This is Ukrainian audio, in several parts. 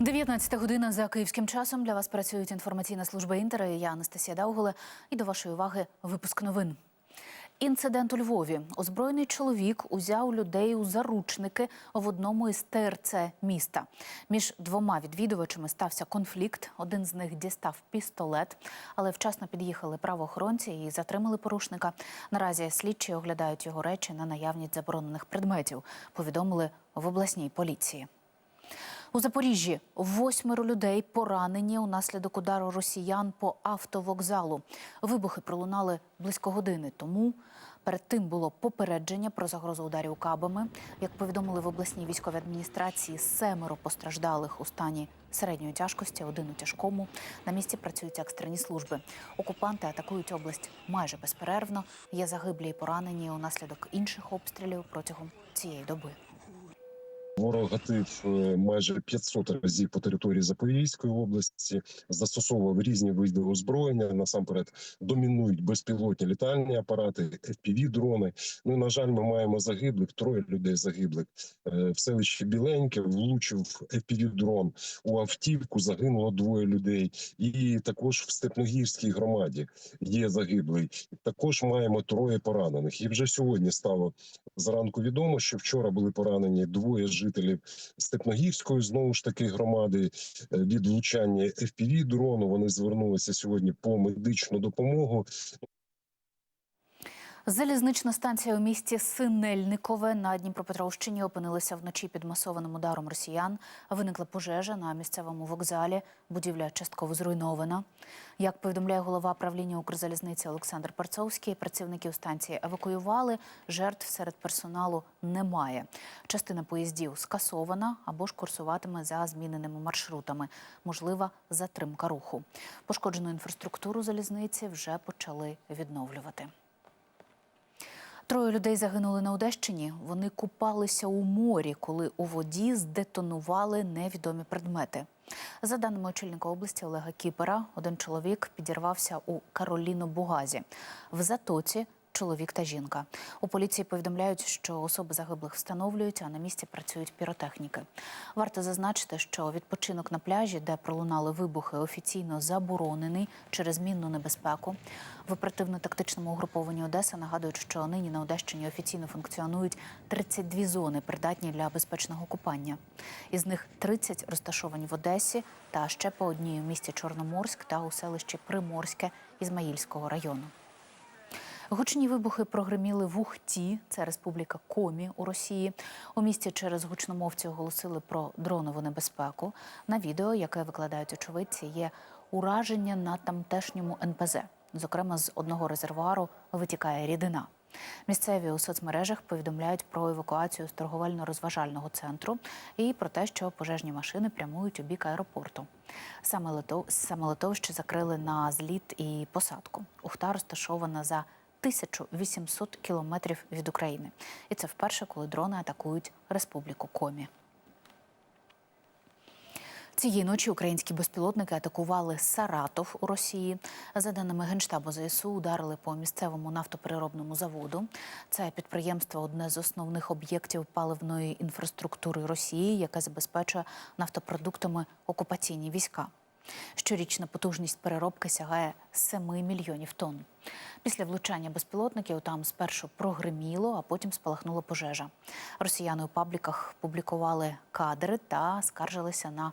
19 година за київським часом для вас працюють інформаційна служба Інтер. і Я Анастасія Дауголе. І до вашої уваги випуск новин. Інцидент у Львові. Озброєний чоловік узяв людей у заручники в одному із ТРЦ міста. Між двома відвідувачами стався конфлікт. Один з них дістав пістолет, але вчасно під'їхали правоохоронці і затримали порушника. Наразі слідчі оглядають його речі на наявність заборонених предметів. Повідомили в обласній поліції. У Запоріжжі восьмеро людей поранені унаслідок удару росіян по автовокзалу. Вибухи пролунали близько години тому. Перед тим було попередження про загрозу ударів кабами. Як повідомили в обласній військовій адміністрації, семеро постраждалих у стані середньої тяжкості, один у тяжкому. На місці працюють екстрені служби. Окупанти атакують область майже безперервно. Є загиблі і поранені унаслідок інших обстрілів протягом цієї доби. Ворог гатив е, майже 500 разів по території Запорізької області, застосовував різні види озброєння. Насамперед домінують безпілотні літальні апарати, fpv дрони. Ну на жаль, ми маємо загиблих. Троє людей загиблих Е, в селищі Біленьке. Влучив fpv дрон у автівку. Загинуло двоє людей. І також в Степногірській громаді є загиблий. Також маємо троє поранених. І вже сьогодні стало зранку відомо, що вчора були поранені двоє жителів Степногірської знову ж таки громади е, від влучання fpv дрону. Вони звернулися сьогодні по медичну допомогу. Залізнична станція у місті Синельникове на Дніпропетровщині опинилася вночі під масованим ударом росіян. Виникла пожежа на місцевому вокзалі. Будівля частково зруйнована. Як повідомляє голова правління Укрзалізниці Олександр Парцовський, працівників станції евакуювали. Жертв серед персоналу немає. Частина поїздів скасована або ж курсуватиме за зміненими маршрутами. Можлива затримка руху. Пошкоджену інфраструктуру залізниці вже почали відновлювати. Троє людей загинули на Одещині. Вони купалися у морі, коли у воді здетонували невідомі предмети. За даними очільника області Олега Кіпера, один чоловік підірвався у Кароліно-Бугазі. В затоці чоловік та жінка. У поліції повідомляють, що особи загиблих встановлюють, а на місці працюють піротехніки. Варто зазначити, що відпочинок на пляжі, де пролунали вибухи, офіційно заборонений через мінну небезпеку. В оперативно-тактичному угрупованні Одеса нагадують, що нині на Одещині офіційно функціонують 32 зони, придатні для безпечного купання. Із них 30 розташовані в Одесі та ще по одній у місті Чорноморськ та у селищі Приморське Ізмаїльського району. Гучні вибухи прогреміли в Ухті, це республіка Комі у Росії. У місті через гучномовці оголосили про дронову небезпеку. На відео, яке викладають очевидці, є ураження на тамтешньому НПЗ. Зокрема, з одного резервуару витікає рідина. Місцеві у соцмережах повідомляють про евакуацію з торговельно-розважального центру і про те, що пожежні машини прямують у бік аеропорту. Саме лето саме литовище закрили на зліт і посадку. Ухта розташована за 1800 кілометрів від України. І це вперше, коли дрони атакують Республіку Комі. Цієї ночі українські безпілотники атакували Саратов у Росії. За даними Генштабу ЗСУ, ударили по місцевому нафтопереробному заводу. Це підприємство одне з основних об'єктів паливної інфраструктури Росії, яке забезпечує нафтопродуктами окупаційні війська. Щорічна потужність переробки сягає 7 мільйонів тонн. Після влучання безпілотників там спершу прогриміло, а потім спалахнула пожежа. Росіяни у пабліках публікували кадри та скаржилися на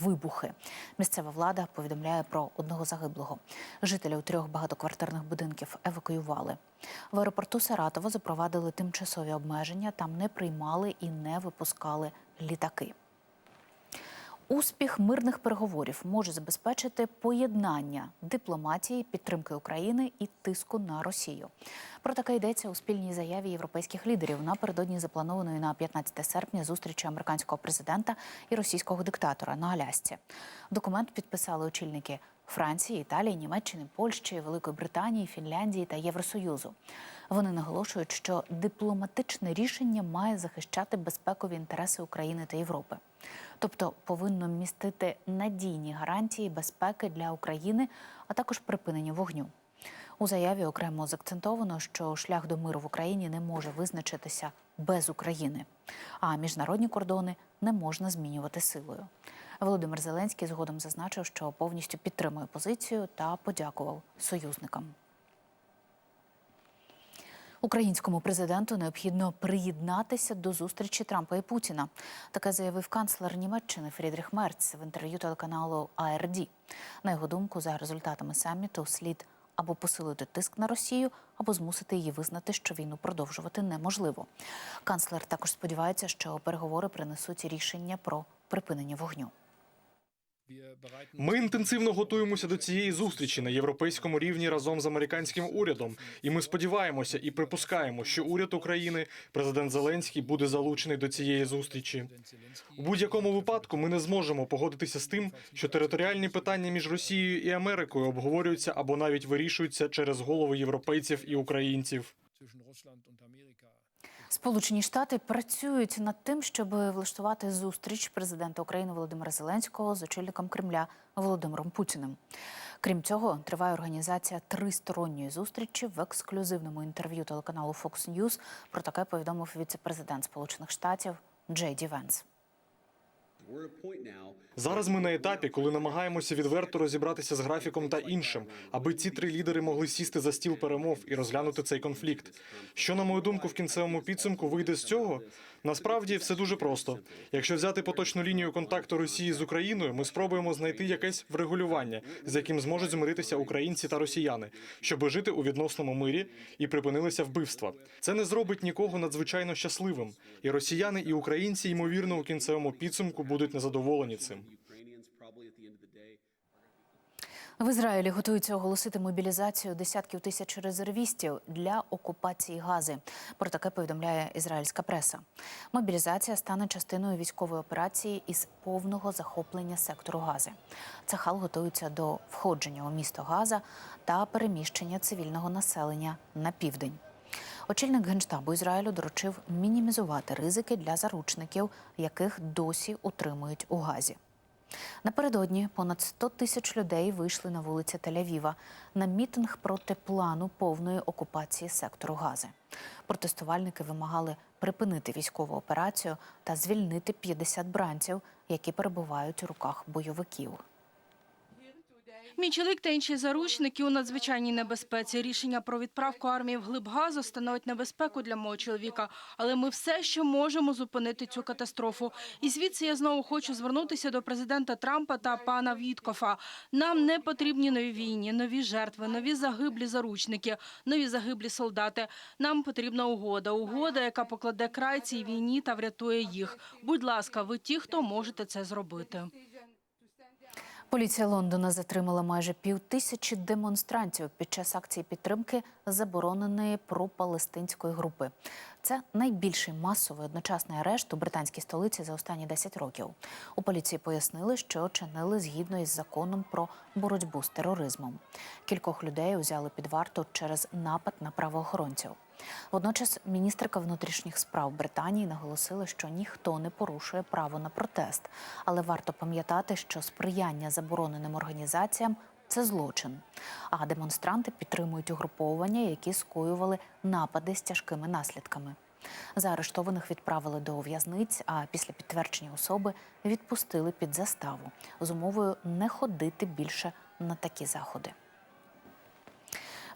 вибухи. Місцева влада повідомляє про одного загиблого. Жителів трьох багатоквартирних будинків евакуювали. В аеропорту Саратова запровадили тимчасові обмеження. Там не приймали і не випускали літаки. Успіх мирних переговорів може забезпечити поєднання дипломатії, підтримки України і тиску на Росію. Про таке йдеться у спільній заяві європейських лідерів напередодні запланованої на 15 серпня зустрічі американського президента і російського диктатора на Алясці. Документ підписали очільники Франції, Італії, Німеччини, Польщі, Великої Британії, Фінляндії та Євросоюзу. Вони наголошують, що дипломатичне рішення має захищати безпекові інтереси України та Європи. Тобто повинно містити надійні гарантії безпеки для України, а також припинення вогню. У заяві окремо заакцентовано, що шлях до миру в Україні не може визначитися без України, а міжнародні кордони не можна змінювати силою. Володимир Зеленський згодом зазначив, що повністю підтримує позицію та подякував союзникам. Українському президенту необхідно приєднатися до зустрічі Трампа і Путіна. Таке заявив канцлер Німеччини Фрідріх Мерц в інтерв'ю телеканалу ARD. На його думку, за результатами саміту слід або посилити тиск на Росію, або змусити її визнати, що війну продовжувати неможливо. Канцлер також сподівається, що переговори принесуть рішення про припинення вогню. Ми інтенсивно готуємося до цієї зустрічі на європейському рівні разом з американським урядом. І ми сподіваємося і припускаємо, що уряд України, президент Зеленський, буде залучений до цієї зустрічі. У будь-якому випадку ми не зможемо погодитися з тим, що територіальні питання між Росією і Америкою обговорюються або навіть вирішуються через голови європейців і українців. Сполучені Штати працюють над тим, щоб влаштувати зустріч президента України Володимира Зеленського з очільником Кремля Володимиром Путіним. Крім цього, триває організація тристоронньої зустрічі в ексклюзивному інтерв'ю телеканалу Fox News. Про таке повідомив віце-президент Сполучених Штатів Джей Ді Венс. Зараз ми на етапі, коли намагаємося відверто розібратися з графіком та іншим, аби ці три лідери могли сісти за стіл перемов і розглянути цей конфлікт. Що, на мою думку, в кінцевому підсумку вийде з цього? Насправді все дуже просто. Якщо взяти поточну лінію контакту Росії з Україною, ми спробуємо знайти якесь врегулювання, з яким зможуть змиритися українці та росіяни, щоб жити у відносному мирі і припинилися вбивства. Це не зробить нікого надзвичайно щасливим. І росіяни, і українці, ймовірно, у кінцевому підсумку будуть незадоволені цим. В Ізраїлі готуються оголосити мобілізацію десятків тисяч резервістів для окупації Гази. Про таке повідомляє ізраїльська преса. Мобілізація стане частиною військової операції із повного захоплення сектору Гази. Цахал готується до входження у місто Газа та переміщення цивільного населення на південь. Очільник генштабу Ізраїлю доручив мінімізувати ризики для заручників, яких досі утримують у Газі. Напередодні понад 100 тисяч людей вийшли на вулиці Тель-Авіва на мітинг проти плану повної окупації сектору Гази. Протестувальники вимагали припинити військову операцію та звільнити 50 бранців, які перебувають у руках бойовиків. Мій чоловік та інші заручники у надзвичайній небезпеці. Рішення про відправку армії в глиб газу становить небезпеку для мого чоловіка. Але ми все ще можемо зупинити цю катастрофу. І звідси я знову хочу звернутися до президента Трампа та пана Віткофа. Нам не потрібні нові війні, нові жертви, нові загиблі заручники, нові загиблі солдати. Нам потрібна угода. Угода, яка покладе край цій війні та врятує їх. Будь ласка, ви ті, хто можете це зробити. Поліція Лондона затримала майже півтисячі демонстрантів під час акції підтримки забороненої пропалестинської групи. Це найбільший масовий одночасний арешт у британській столиці за останні 10 років. У поліції пояснили, що чинили згідно із законом про боротьбу з тероризмом. Кількох людей узяли під варту через напад на правоохоронців. Водночас міністерка внутрішніх справ Британії наголосила, що ніхто не порушує право на протест, але варто пам'ятати, що сприяння забороненим організаціям це злочин. А демонстранти підтримують угруповання, які скоювали напади з тяжкими наслідками. Заарештованих відправили до в'язниць, а після підтвердження особи відпустили під заставу з умовою не ходити більше на такі заходи.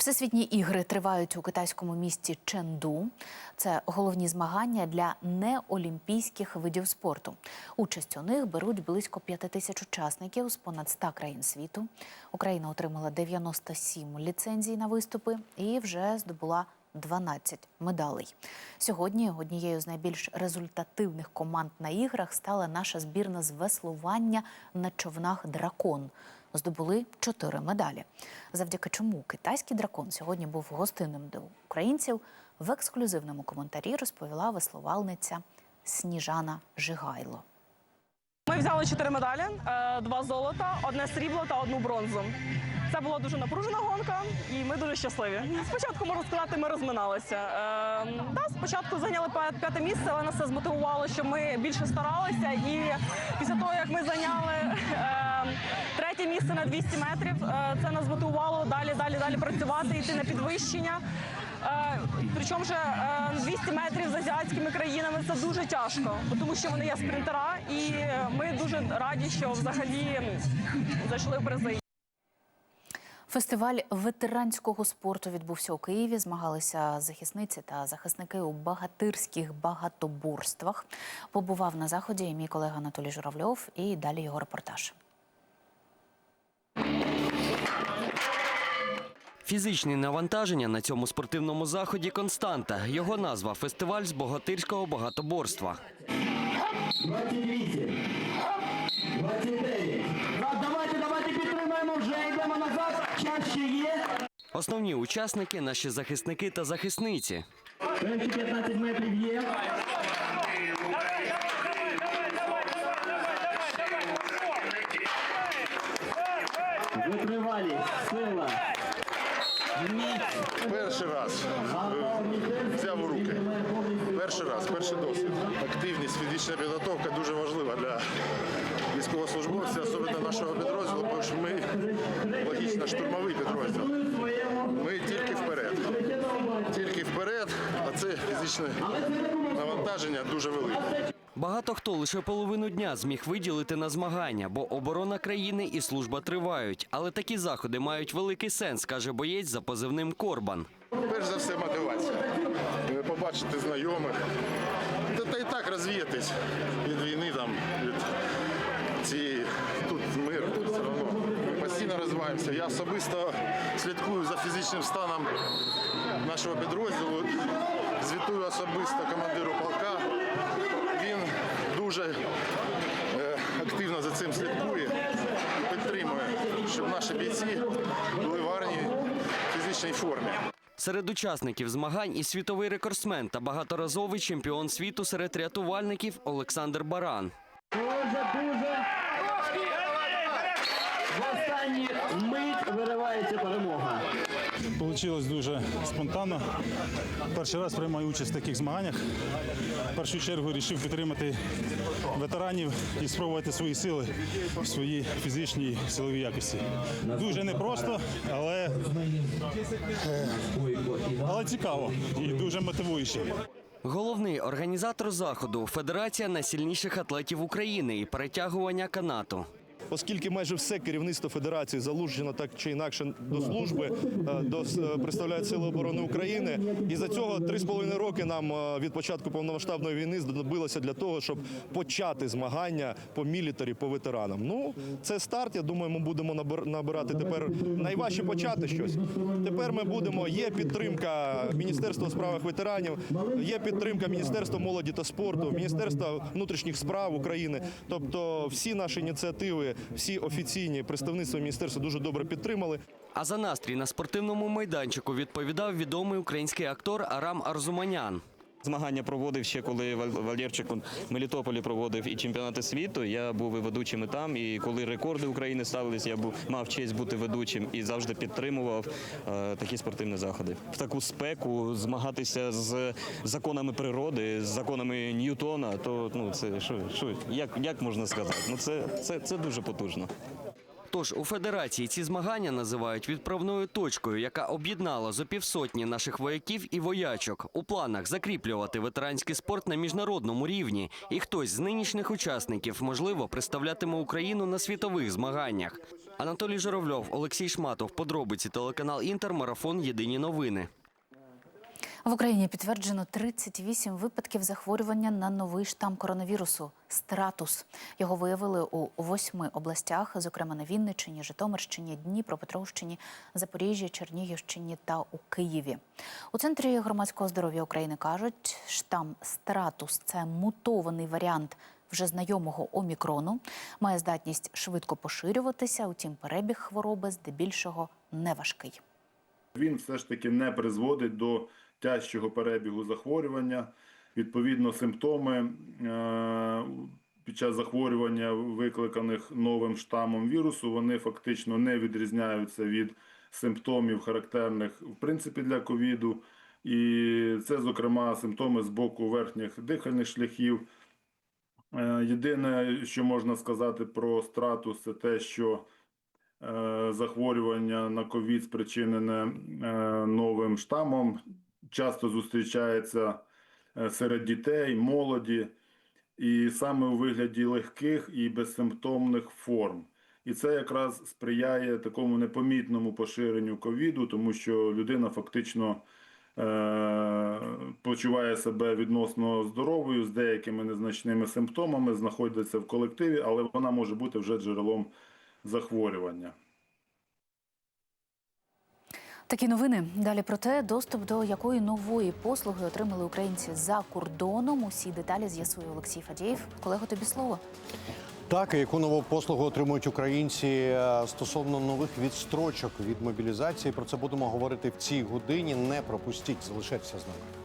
Всесвітні ігри тривають у китайському місті Ченду. Це головні змагання для неолімпійських видів спорту. Участь у них беруть близько 5 тисяч учасників з понад 100 країн світу. Україна отримала 97 ліцензій на виступи і вже здобула 12 медалей. Сьогодні однією з найбільш результативних команд на іграх стала наша збірна з веслування на човнах Дракон. Здобули чотири медалі. Завдяки чому китайський дракон сьогодні був гостинним до українців. В ексклюзивному коментарі розповіла веслувальниця Сніжана Жигайло. Ми взяли чотири медалі: е, два золота, одне срібло та одну бронзу. Це була дуже напружена гонка, і ми дуже щасливі. Спочатку можна сказати, ми розминалися. Е, да, спочатку зайняли п'яте місце, але нас це змотивувало, що ми більше старалися. І після того, як ми зайняли е, третє місце на 200 метрів, е, це нас змотивувало далі, далі, далі працювати, йти на підвищення. Е, Причому е, 200 метрів з азіатськими країнами це дуже тяжко, тому що вони є спринтера, і ми дуже раді, що взагалі зайшли в призи. Фестиваль ветеранського спорту відбувся у Києві. Змагалися захисниці та захисники у багатирських багатоборствах. Побував на заході мій колега Анатолій Журавльов. І далі його репортаж. Фізичні навантаження на цьому спортивному заході константа. Його назва фестиваль з богатирського багатоборства. 28, 29. Давайте, давайте підтримаємо, вже йдемо назад. Час ще є. Основні учасники наші захисники та захисниці. 15 метрів є. Витривалість, сила. Перший раз взяв у руки. Перший раз, перший досвід. Активність, фізична підготовка дуже важлива для військовослужбовців, особливо нашого підрозділу, тому що ми логічно штурмовий підрозділ. Ми тільки вперед. Тільки вперед, а це фізичне навантаження дуже велике. Багато хто лише половину дня зміг виділити на змагання, бо оборона країни і служба тривають. Але такі заходи мають великий сенс, каже боєць за позивним Корбан. Перш за все мотивація. Е, Побачити знайомих. Та, і так розвіятись від війни, там, від цієї тут мир, все одно. Ми постійно розвиваємося. Я особисто слідкую за фізичним станом нашого підрозділу. Звітую особисто командиру полка. Дуже е, активно за цим слідкує і підтримує, щоб наші бійці були в армії фізичній формі. Серед учасників змагань і світовий рекордсмен та багаторазовий чемпіон світу серед рятувальників Олександр Баран. Дуже, дуже. В останній мить виривається перемога. Получилось дуже спонтанно. Перший раз приймаю участь в таких змаганнях. В першу чергу вирішив підтримати ветеранів і спробувати свої сили в своїй фізичній і силовій якості. Дуже непросто, але, е, але цікаво і дуже мотивуюче. Головний організатор заходу Федерація найсильніших атлетів України і перетягування канату. Оскільки майже все керівництво федерації залучено так чи інакше до служби, е, до е, представляють сили оборони України, і за цього три з половиною роки нам е, від початку повномасштабної війни знадобилося для того, щоб почати змагання по мілітарі, по ветеранам. Ну це старт. Я думаю, ми будемо набир- набирати тепер найважче почати щось. Тепер ми будемо. Є підтримка Міністерства у справах ветеранів, є підтримка Міністерства молоді та спорту, Міністерства внутрішніх справ України. Тобто, всі наші ініціативи, всі офіційні представництва міністерства дуже добре підтримали. А за настрій на спортивному майданчику відповідав відомий український актор Арам Арзуманян. Змагання проводив ще коли Вал- Валєрчик у Мелітополі проводив і чемпіонати світу. Я був і ведучим і там. І коли рекорди України ставились, я був мав честь бути ведучим і завжди підтримував е, такі спортивні заходи. В таку спеку змагатися з законами природи, з законами Ньютона. То ну це що, що як, як можна сказати? Ну це, це, це дуже потужно. Тож у федерації ці змагання називають відправною точкою, яка об'єднала зо півсотні наших вояків і воячок. У планах закріплювати ветеранський спорт на міжнародному рівні. І хтось з нинішніх учасників, можливо, представлятиме Україну на світових змаганнях. Анатолій Журавльов, Олексій Шматов, подробиці телеканал Інтер, марафон Єдині новини. В Україні підтверджено 38 випадків захворювання на новий штам коронавірусу стратус. Його виявили у восьми областях, зокрема на Вінниччині, Житомирщині, Дніпропетровщині, Запоріжжі, Чернігівщині та у Києві. У центрі громадського здоров'я України кажуть, штам стратус це мутований варіант вже знайомого омікрону, має здатність швидко поширюватися. Утім, перебіг хвороби здебільшого неважкий. Він все ж таки не призводить до тяжчого перебігу захворювання. Відповідно, симптоми е, під час захворювання, викликаних новим штамом вірусу, вони фактично не відрізняються від симптомів, характерних в принципі для ковіду. І це, зокрема, симптоми з боку верхніх дихальних шляхів. Е, Єдине, що можна сказати про стратус, це те, що е, захворювання на ковід спричинене новим штамом, часто зустрічається е, серед дітей, молоді, і саме у вигляді легких і безсимптомних форм. І це якраз сприяє такому непомітному поширенню ковіду, тому що людина фактично е, почуває себе відносно здоровою з деякими незначними симптомами, знаходиться в колективі, але вона може бути вже джерелом захворювання. Такі новини. Далі про те, доступ до якої нової послуги отримали українці за кордоном. Усі деталі з'ясує Олексій Фадієв. Колего, тобі слово. Так, яку нову послугу отримують українці е, стосовно нових відстрочок від мобілізації. Про це будемо говорити в цій годині. Не пропустіть, залишайтеся з нами.